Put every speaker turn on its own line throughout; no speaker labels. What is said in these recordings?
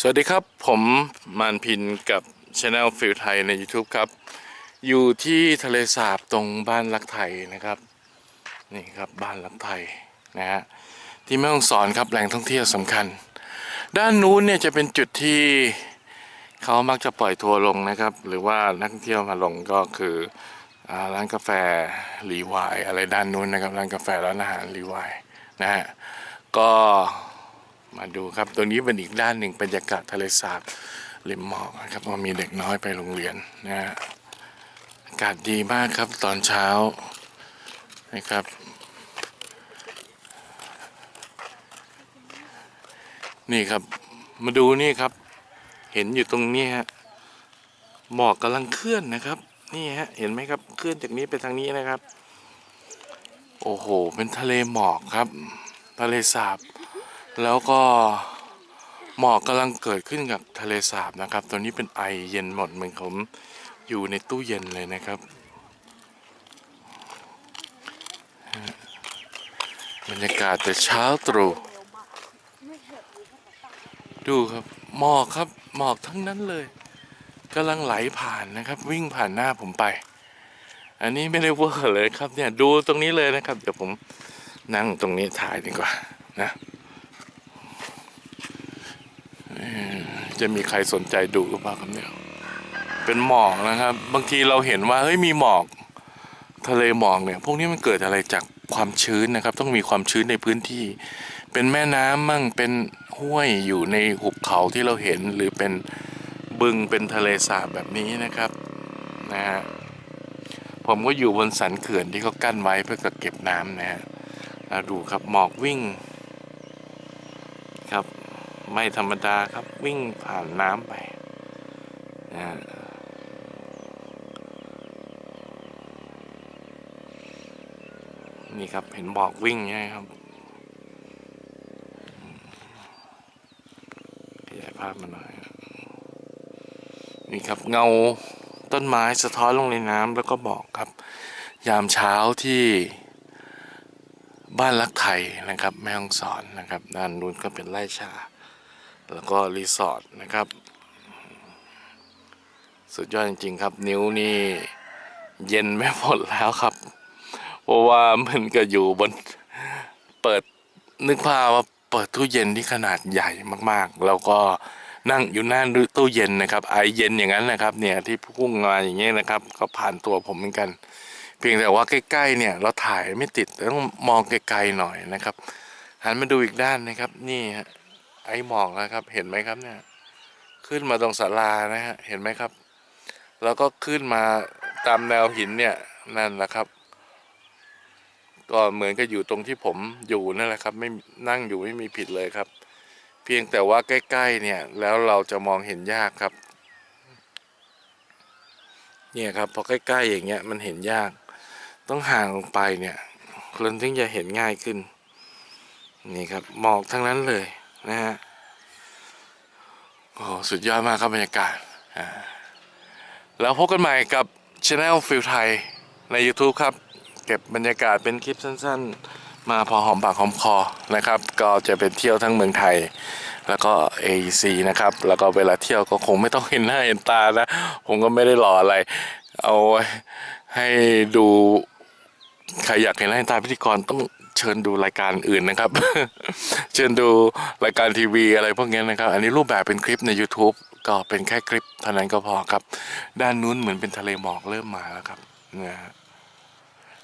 สวัสดีครับ ผมมานพินกับช anel ฟิลไทยใน YouTube ครับ อยู่ที่ทะเลสาบตรงบ้านรักไทยนะครับ นี่ครับบ้านรักไทยนะฮะที่แม่ฮ่องสอนครับแหล่งท่องเที่ยวสำคัญ ด้านนู้นเนี่ยจะเป็นจุดที่เขามักจะปล่อยทัวร์ลงนะครับ หรือว่านักท่องเที่ยวมาลงก็คืออร้านกาแฟรีวายอะไรด้านนู้นนะครับร้านกาแฟร้านอาหารรีวายนะฮะก็ มาดูครับตรงนี้เป็นอีกด้านหนึ่งบรรยากาศทะเลสาบริมหมอกนะครับว่ามีเด็กน้อยไปโรงเรียนนะฮะอากาศดีมากครับตอนเช้านะครับ นี่ครับมาดูนี่ครับ เห็นอยู่ตรงนี้ฮะหมอกกำลังเคลื่อนนะครับ นี่ฮะเห็นไหมครับเคลื่อนจากนี้ไปทางนี้นะครับ โอ้โห เป็นทะเลหมอกครับ ทะเลสาบ แล้วก็หมอกกำลังเกิดขึ้นกับทะเลสาบนะครับ ตอนนี้เป็นไอเย็นหมดเหมือนผมอยู่ในตู้เย็นเลยนะครับ บรรยากาศแต่เช้าตรู่ดูครับหมอกครับหมอกทั้งนั้นเลยกำลังไหลผ่านนะครับ วิ่งผ่านหน้าผมไป อันนี้ไม่ได้เวอร์เลยครับเนี่ยดูตรงนี้เลยนะครับ เดี๋ยวผมนั่งตรงนี้ถ่ายดีกว่านะ จะมีใครสนใจดูหรือเปล่าครับเนี่ยเป็นหมอกนะครับ บางทีเราเห็นว่าเฮ้ยมีหมอก ทะเลหมอกเนี่ย พวกนี้มันเกิดอะไรจากความชื้นนะครับ ต้องมีความชื้นในพื้นที่ เป็นแม่น้ำมั่งเป็นห้วยอยู่ในหุบเขาที่เราเห็นหรือเป็นบึงเป็นทะเลสาบแบบนี้นะครับนะฮะผมก็อยู่บนสันเขื่อนที่เขากั้นไว้เพื่อกเก็บน้ำนะฮะดูครับหมอกวิ่งครับ ไม่ธรรมดาครับวิ่งผ่านน้ำไปนะนี่ครับเห็นบอกวิ่งใช่ไหมครับขยายภาพมาหน่อยนี่ครับเงาต้นไม้สะท้อนลงในน้ำแล้วก็บอกครับ ยามเช้าที่บ้านรักไทยนะครับ แม่ฮ่องสอนนะครับด้านนู้นก็เป็นไร่ชา แล้วก็รีสอร์ทนะครับ สุดยอดจริง ๆ ครับ นิ้วนี่เย็นไม่หมดแล้วครับ เพราะว่ามันก็อยู่บนเปิดนึกภาพว่าเปิดตู้เย็นที่ขนาดใหญ่มากๆ แล้วก็นั่งอยู่หน้าตู้เย็นนะครับ ไอเย็นอย่างนั้นนะครับ เนี่ยที่พุ่งมาอย่างเงี้ยนะครับ ก็ผ่านตัวผมเหมือนกัน เพียงแต่ว่าใกล้ๆเนี่ย เราถ่ายไม่ติดต้องมองไกลๆหน่อยนะครับหันมาดูอีกด้านนะครับ นี่ฮะ ไอหมอกนะครับ เห็นไหมครับเนี่ย ขึ้นมาตรงศาลานะฮะ เห็นไหมครับ แล้วก็ขึ้นมาตามแนวหินเนี่ยนั่นแหละครับ ก็เหมือนกับอยู่ตรงที่ผมอยู่นั่นแหละครับ ไม่นั่งอยู่ไม่มีผิดเลยครับ เพียงแต่ว่าใกล้ ๆ เนี่ย แล้วเราจะมองเห็นยากครับ เนี่ยครับพอใกล้ ๆ อย่างเงี้ยมันเห็นยาก ต้องห่างลงไปเนี่ยคนถึงจะเห็นง่ายขึ้น นี่ครับหมอกทั้งนั้นเลย นะฮะโอ้สุดยอดมากครับบรรยากาศแล้วพบกันใหม่กับช anel ฟิลไทยใน YouTube ครับ เก็บบรรยากาศเป็นคลิปสั้นๆ มาพอหอมปากหอมคอนะครับ ก็จะเป็นเที่ยวทั้งเมืองไทย แล้วก็ AEC นะครับ แล้วก็เวลาเที่ยวก็คงไม่ต้องเห็นหน้าเห็นตานะ ผมก็ไม่ได้หล่ออะไร เอาให้ดูใครอยากเห็นหน้าเห็นตาพิธีกรต้อง เชิญดูรายการอื่นนะครับ เชิญดูรายการทีวีอะไรพวกนี้นะครับ อันนี้รูปแบบเป็นคลิปใน YouTube ก็เป็นแค่คลิปเท่านั้นก็พอครับ ด้านนู้นเหมือนเป็นทะเลหมอกเริ่มมาแล้วครับนะฮะ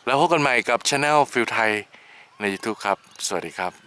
แล้วพบกันใหม่กับช anel ฟิลไทยใน YouTube ครับ สวัสดีครับ